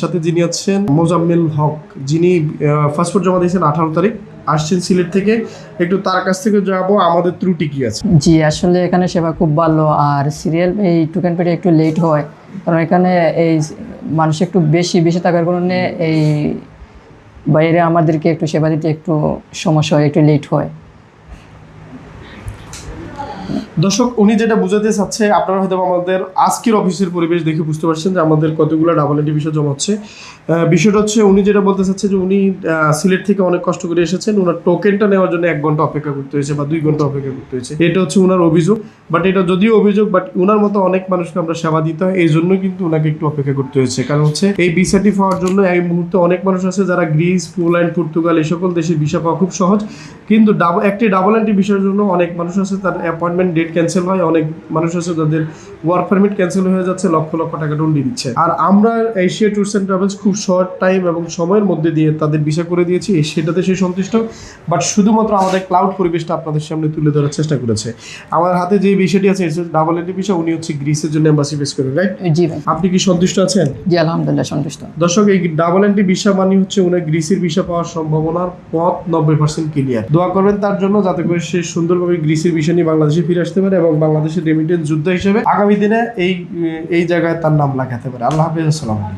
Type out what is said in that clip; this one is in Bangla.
সাথে যিনি আছেন মোজাম্মেল হক, যিনি পাসপোর্ট জমা দিয়েছেন আঠারো তারিখ, আসছেন সিলেট থেকে। একটু তার কাছ থেকে যাব আমাদের ত্রুটি কি আছে। জি, আসলে এখানে সেবা খুব ভালো, আর সিরিয়াল এই টুকেন পেটে একটু লেট হয়, কারণ এখানে এই মানুষ একটু বেশি বেশি থাকার কারণে এই বাইরে আমাদেরকে একটু সেবা দিতে একটু সমস্যা হয়, একটু লেট হয়। দর্শক, উনি যেটা বুঝাতে চাচ্ছে, আপনারা হয়তো আমাদের আজকের অফিসের পরিবেশ দেখে বুঝতে পারছেন যে আমাদের কতগুলো ডাবল এন্ট্রি বিষয় জমা হচ্ছে বিষয়টা হচ্ছে, উনি যেটা বলতে চাচ্ছে যে উনি সিলেট থেকে অনেক কষ্ট করে এসেছেন। ওনার টোকেনটা নেওয়ার জন্য এক ঘণ্টা অপেক্ষা করতে হয়েছে বা দুই ঘণ্টা অপেক্ষা করতে হয়েছে। এটা হচ্ছে ওনার অভিযোগ বাট এটা যদিও অভিযোগ বাট ওনার মতো অনেক মানুষকে আমরা সেবা দিতে হয় এই জন্য কিন্তু ওনাকে একটু অপেক্ষা করতে হয়েছে। কারণ হচ্ছে, এই ভিসাটি পাওয়ার জন্য এই মুহূর্তে অনেক মানুষ আছে যারা গ্রিস, পোল্যান্ড, পর্তুগাল এই সকল দেশের ভিসা পাওয়া খুব সহজ। কিন্তু ডাবল একটি ডাবল এন্ট্রি বিষয়ের জন্য অনেক মানুষ আছে, তার অ্যাপয়েন্টমেন্ট ডেট ক্যান্সেল হয় অনেক মানুষ আছে যাদের ওয়ার্ক পারমিট ক্যান্সেল হয়ে যাচ্ছে লক্ষ লক্ষ টাকা দণ্ডি দিচ্ছে। আর আমরা এশিয়া ট্যুরস অ্যান্ড ট্রাভেলস খুব শর্ট টাইম এবং সময়ের মধ্যে দিয়ে তাদের ভিসা করে দিয়েছি সেটাতে সে সন্তুষ্ট। বাট শুধুমাত্র আমাদের ক্লাউড পরিবেশটা আপনাদের সামনে তুলে ধরার চেষ্টা করেছে। আমার হাতে যে বিষয়টি আছে ডাবল এন্ট্রি ভিসা উনি হচ্ছে গ্রিসের জন্য এম্বাসি ফেস করেন রাইট জি আপনি কি সন্তুষ্ট আছেন? জি আলহামদুলিল্লাহ সন্তুষ্ট। দর্শক এই ডাবল এন্ট্রি ভিসা মানে হচ্ছে উনি গ্রিসের ভিসা পাওয়ার সম্ভাবনার পথ নব্বই পার্সেন্ট ক্লিয়ার দোয়া করবেন তার জন্য যাতে করে সে সুন্দরভাবে গ্রিসের ভিসা নিয়ে বাংলাদেশে ফিরে আসতে পারে এবং বাংলাদেশের রেমিটেন্স যুদ্ধ হিসেবে আগামী দিনে এই এই জায়গায় তার নাম লাগাতে পারে। আল্লাহ হাফিজ, আসসালাম